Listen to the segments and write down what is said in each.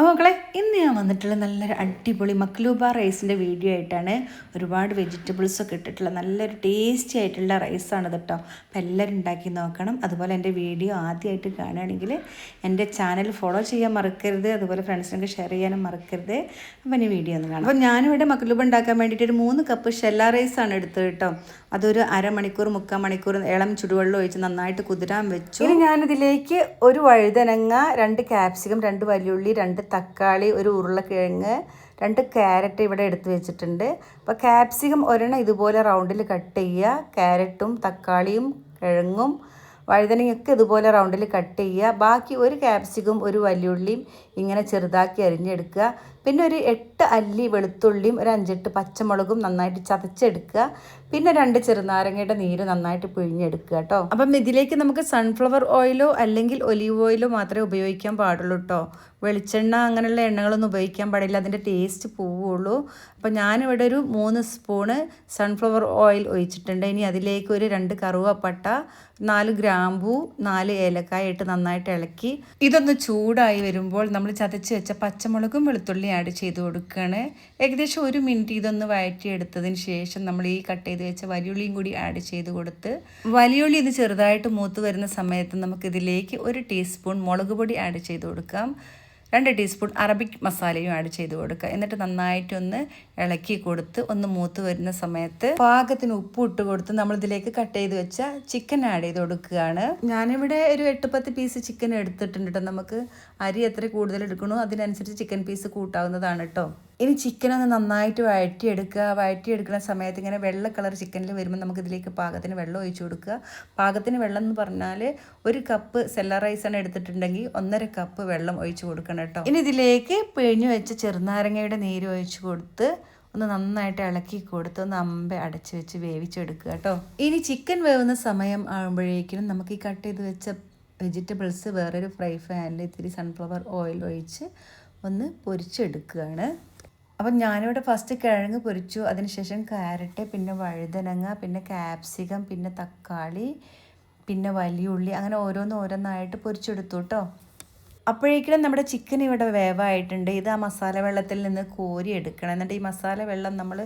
അപ്പോൾ മക്കളെ ഇന്ന് ഞാൻ വന്നിട്ടുള്ള നല്ലൊരു അടിപൊളി മക്ലൂബ റൈസിന്റെ വീഡിയോ ആയിട്ടാണ് ഒരുപാട് വെജിറ്റബിൾസൊക്കെ ഇട്ടിട്ടുള്ള നല്ലൊരു ടേസ്റ്റി ആയിട്ടുള്ള റൈസാണ് കേട്ടോ അപ്പോൾ എല്ലാവരും ഉണ്ടാക്കി നോക്കണം. അതുപോലെ എന്റെ വീഡിയോ ആദ്യമായിട്ട് കാണുകയാണെങ്കിൽ എന്റെ ചാനൽ ഫോളോ ചെയ്യാൻ മറക്കരുത്. അതുപോലെ ഫ്രണ്ട്സിനൊക്കെ ഷെയർ ചെയ്യാനും മറക്കരുത്. അപ്പോൾ ഇനി വീഡിയോ ഒന്ന് കാണാം. അപ്പോൾ ഞാനിവിടെ മക്ലൂബ ഉണ്ടാക്കാൻ വേണ്ടിയിട്ട് ഒരു മൂന്ന് കപ്പ് ഷെല്ല റൈസാണ് എടുത്തത് കേട്ടോ അതൊരു അരമണിക്കൂർ മുക്കാൽ മണിക്കൂർ ഇളം ചുടുവെള്ളം ഒഴിച്ച് നന്നായിട്ട് കുതിരാൻ വെച്ചു. ഇനി ഞാനിതിലേക്ക് ഒരു വഴുതനങ്ങ രണ്ട് ക്യാപ്സിക്കം രണ്ട് വലിയുള്ളി രണ്ട് തക്കാളി ഒരു ഉരുളക്കിഴങ്ങ് രണ്ട് ക്യാരറ്റ് ഇവിടെ എടുത്ത് വെച്ചിട്ടുണ്ട്. അപ്പോൾ ക്യാപ്സിക്കം ഒരെണ്ണം ഇതുപോലെ റൗണ്ടിൽ കട്ട് ചെയ്യുക. ക്യാരറ്റും തക്കാളിയും കിഴങ്ങും വഴുതനയൊക്കെ ഇതുപോലെ റൗണ്ടിൽ കട്ട് ചെയ്യുക. ബാക്കി ഒരു ക്യാപ്സിക്കും ഒരു വലിയുള്ളിയും ഇങ്ങനെ ചെറുതാക്കി അരിഞ്ഞെടുക്കുക. പിന്നെ ഒരു എട്ട് അല്ലി വെളുത്തുള്ളിയും ഒരു അഞ്ചെട്ട് പച്ചമുളകും നന്നായിട്ട് ചതച്ചെടുക്കുക. പിന്നെ രണ്ട് ചെറുനാരങ്ങയുടെ നീര് നന്നായിട്ട് പിഴിഞ്ഞെടുക്കുക കേട്ടോ. അപ്പം ഇതിലേക്ക് നമുക്ക് സൺഫ്ലവർ ഓയിലോ അല്ലെങ്കിൽ ഒലീവ് ഓയിലോ മാത്രമേ ഉപയോഗിക്കാൻ പാടുള്ളൂ കേട്ടോ. വെളിച്ചെണ്ണ അങ്ങനെയുള്ള എണ്ണകളൊന്നും ഉപയോഗിക്കാൻ പാടില്ല. അതിന്റെ ടേസ്റ്റ് പോവുള്ളൂ. അപ്പം ഞാനിവിടെ ഒരു മൂന്ന് സ്പൂണ് സൺഫ്ലവർ ഓയിൽ ഒഴിച്ചിട്ടുണ്ട്. ഇനി അതിലേക്ക് ഒരു രണ്ട് കറുവപ്പട്ട നാല് ഗ്രാമ്പൂ നാല് ഏലക്കായ ഇട്ട് നന്നായിട്ട് ഇളക്കി. ഇതൊന്ന് ചൂടായി വരുമ്പോൾ നമ്മൾ ചതച്ച് വെച്ച പച്ചമുളകും വെളുത്തുള്ളി ആഡ് ചെയ്ത് കൊടുക്കുകയാണ് ഏകദേശം ഒരു മിനിറ്റ് ഇതൊന്ന് വഴറ്റിയെടുത്തതിന് ശേഷം നമ്മൾ ഈ കട്ട് ചെയ്ത് വെച്ച വലിയുള്ളിയും കൂടി ആഡ് ചെയ്ത് കൊടുത്ത് വലിയുള്ളി ഇത് ചെറുതായിട്ട് മൂത്ത് വരുന്ന സമയത്ത് നമുക്കിതിലേക്ക് ഒരു ടീസ്പൂൺ മുളക് പൊടി ആഡ് ചെയ്ത് കൊടുക്കാം. രണ്ട് ടീസ്പൂൺ അറബിക് മസാലയും ആഡ് ചെയ്ത് കൊടുക്കുക. എന്നിട്ട് നന്നായിട്ടൊന്ന് ഇളക്കി കൊടുത്ത് ഒന്ന് മൂത്ത് വരുന്ന സമയത്ത് പാകത്തിന് ഉപ്പ് ഇട്ട് കൊടുത്ത് നമ്മൾ ഇതിലേക്ക് കട്ട് ചെയ്ത് വെച്ച ചിക്കൻ ആഡ് ചെയ്ത് കൊടുക്കുകയാണ്. ഞാനിവിടെ ഒരു എട്ട് പത്ത് പീസ് ചിക്കൻ എടുത്തിട്ടുണ്ട് കേട്ടോ നമുക്ക് അരി എത്ര കൂടുതൽ എടുക്കണോ അതിനനുസരിച്ച് ചിക്കൻ പീസ് കൂട്ടാവുന്നതാണ് കേട്ടോ ഇനി ചിക്കൻ ഒന്ന് നന്നായിട്ട് വഴറ്റിയെടുക്കുക. വഴറ്റിയെടുക്കുന്ന സമയത്ത് ഇങ്ങനെ വെള്ള കളർ ചിക്കനിൽ വരുമ്പോൾ നമുക്ക് ഇതിലേക്ക് പാകത്തിന് വെള്ളം ഒഴിച്ചു കൊടുക്കുക. പാകത്തിന് വെള്ളം എന്ന് പറഞ്ഞാൽ ഒരു കപ്പ് സെല്ല റൈസാണ് എടുത്തിട്ടുണ്ടെങ്കിൽ ഒന്നര കപ്പ് വെള്ളം ഒഴിച്ചു കൊടുക്കണം കേട്ടോ. ഇനി ഇതിലേക്ക് പിഴിഞ്ഞു വെച്ച ചെറുനാരങ്ങയുടെ നീര് ഒഴിച്ചു കൊടുത്ത് ഒന്ന് നന്നായിട്ട് ഇളക്കി കൊടുത്ത് ഒന്ന് അമ്പ അടച്ച് വെച്ച് വേവിച്ചെടുക്കുക കേട്ടോ. ഇനി ചിക്കൻ വേവുന്ന സമയം ആകുമ്പോഴേക്കും നമുക്ക് ഈ കട്ട് ചെയ്ത് വെച്ച വെജിറ്റബിൾസ് വേറൊരു ഫ്രൈ ഫാനിൽ ഇത്തിരി സൺഫ്ലവർ ഓയിൽ ഒഴിച്ച് ഒന്ന് പൊരിച്ചെടുക്കുകയാണ്. അപ്പം ഞാനിവിടെ ഫസ്റ്റ് കിഴങ്ങ് പൊരിച്ചു. അതിനുശേഷം ക്യാരറ്റ് പിന്നെ വഴുതനങ്ങ പിന്നെ ക്യാപ്സിക്കം പിന്നെ തക്കാളി പിന്നെ വലിയ ഉള്ളി അങ്ങനെ ഓരോന്ന് ഓരോന്നായിട്ട് പൊരിച്ചെടുത്തു കേട്ടോ. അപ്പോഴേക്കും നമ്മുടെ ചിക്കൻ ഇവിടെ വേവായിട്ടുണ്ട്. ഇത് ആ മസാല വെള്ളത്തിൽ നിന്ന് കോരി എടുക്കണം. എന്നിട്ട് ഈ മസാല വെള്ളം നമ്മൾ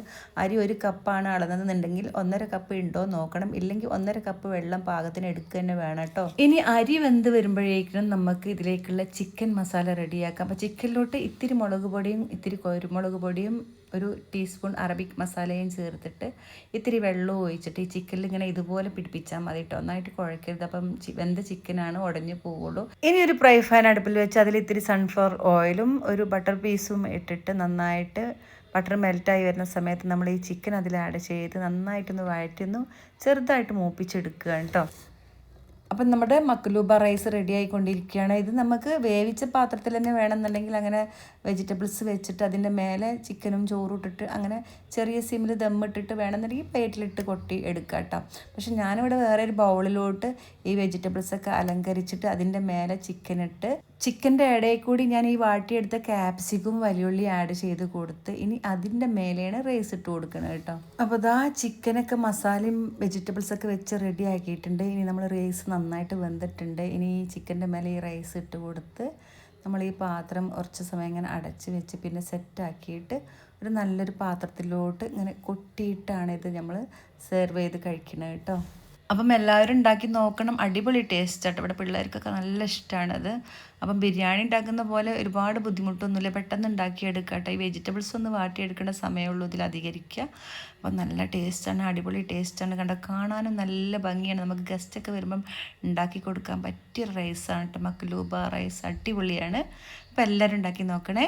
അരി ഒരു കപ്പാണ് അളന്നതെന്നുണ്ടെങ്കിൽ ഒന്നര കപ്പ് ഉണ്ടോ നോക്കണം. ഇല്ലെങ്കിൽ ഒന്നര കപ്പ് വെള്ളം പാകത്തിന് എടുക്കുക തന്നെ വേണം കേട്ടോ. ഇനി അരി വെന്ത് വരുമ്പോഴേക്കും നമുക്ക് ഇതിലേക്കുള്ള ചിക്കൻ മസാല റെഡിയാക്കാം. അപ്പോൾ ചിക്കനിലോട്ട് ഇത്തിരി മുളക് പൊടിയും ഇത്തിരി കുരുമുളക് പൊടിയും ഒരു ടീസ്പൂൺ അറബിക് മസാലയും ചേർത്തിട്ട് ഇത്തിരി വെള്ളവും ഒഴിച്ചിട്ട് ഈ ചിക്കനിൽ ഇങ്ങനെ ഇതുപോലെ പിടിപ്പിച്ചാൽ മതി കേട്ടോ. നന്നായിട്ട് കുഴക്കരുത്. അപ്പം വെന്ത ചിക്കനാണ് ഉടഞ്ഞു പോവുള്ളൂ. ഇനി ഒരു ഫ്രൈ ഫാൻ അടുപ്പിൽ വെച്ച് അതിൽ ഇത്തിരി സൺഫ്ലവർ ഓയിലും ഒരു ബട്ടർ പീസും ഇട്ടിട്ട് നന്നായിട്ട് ബട്ടർ മെൽറ്റായി വരുന്ന സമയത്ത് നമ്മൾ ഈ ചിക്കൻ അതിൽ ആഡ് ചെയ്ത് നന്നായിട്ടൊന്ന് വഴറ്റുന്നു ചെറുതായിട്ട് മൂപ്പിച്ചെടുക്കുക കേട്ടോ. അപ്പം നമ്മുടെ മക്ലൂബ റൈസ് റെഡി ആയിക്കൊണ്ടിരിക്കുകയാണ്. ഇത് നമുക്ക് വേവിച്ച പാത്രത്തിൽ തന്നെ വേണമെന്നുണ്ടെങ്കിൽ അങ്ങനെ വെജിറ്റബിൾസ് വെച്ചിട്ട് അതിന്റെ മേലെ ചിക്കനും ചോറും ഇട്ടിട്ട് അങ്ങനെ ചെറിയ സിമ്മിൽ ദമ്മിട്ടിട്ട് വേണമെന്നുണ്ടെങ്കിൽ പ്ലേറ്റിലിട്ട് കൊട്ടി എടുക്കുക കേട്ടോ. പക്ഷെ ഞാനിവിടെ വേറെ ഒരു ബൗളിലോട്ട് ഈ വെജിറ്റബിൾസൊക്കെ അലങ്കരിച്ചിട്ട് അതിന്റെ മേലെ ചിക്കൻ ഇട്ട് ചിക്കന്റെ ഇടയിൽ കൂടി ഞാൻ ഈ വാട്ടിയെടുത്ത ക്യാപ്സിക്കും വലിയുള്ളി ആഡ് ചെയ്ത് കൊടുത്ത് ഇനി അതിന്റെ മേലെയാണ് റൈസ് ഇട്ട് കൊടുക്കുന്നത് കേട്ടോ. അപ്പോൾ ഇതാ ചിക്കനൊക്കെ മസാലയും വെജിറ്റബിൾസൊക്കെ വെച്ച് റെഡി ആക്കിയിട്ടുണ്ട്. ഇനി നമ്മൾ റൈസ് നന്നായിട്ട് വെന്തിട്ടുണ്ട്. ഇനി ഈ ചിക്കന്റെ മേലെ ഈ റൈസ് ഇട്ട് കൊടുത്ത് നമ്മൾ ഈ പാത്രം കുറച്ച് സമയം ഇങ്ങനെ അടച്ച് വെച്ച് പിന്നെ സെറ്റാക്കിയിട്ട് ഒരു നല്ലൊരു പാത്രത്തിലോട്ട് ഇങ്ങനെ കൊട്ടിയിട്ടാണ് ഇത് നമ്മൾ സെർവ് ചെയ്ത് കഴിക്കുന്നത് കേട്ടോ. അപ്പം എല്ലാവരും ഉണ്ടാക്കി നോക്കണം. അടിപൊളി ടേസ്റ്റ് ആട്ടോ. ഇവിടെ പിള്ളേർക്കൊക്കെ നല്ല ഇഷ്ടമാണത് അപ്പം ബിരിയാണി ഉണ്ടാക്കുന്ന പോലെ ഒരുപാട് ബുദ്ധിമുട്ടൊന്നുമില്ല. പെട്ടെന്ന് ഉണ്ടാക്കിയെടുക്കുക കേട്ടോ. ഈ വെജിറ്റബിൾസ് ഒന്ന് വാട്ടിയെടുക്കേണ്ട സമയമുള്ളൂ ഇതിൽ അധികരിക്കുക. അപ്പം നല്ല ടേസ്റ്റാണ് അടിപൊളി ടേസ്റ്റാണ് കണ്ട? കാണാനും നല്ല ഭംഗിയാണ്. നമുക്ക് ഗസ്റ്റൊക്കെ വരുമ്പം ഉണ്ടാക്കി കൊടുക്കാൻ പറ്റിയ റൈസാണ് കേട്ടോ. മക്ലൂബ റൈസ് അടിപൊളിയാണ്. അപ്പം എല്ലാവരും ഉണ്ടാക്കി നോക്കണേ.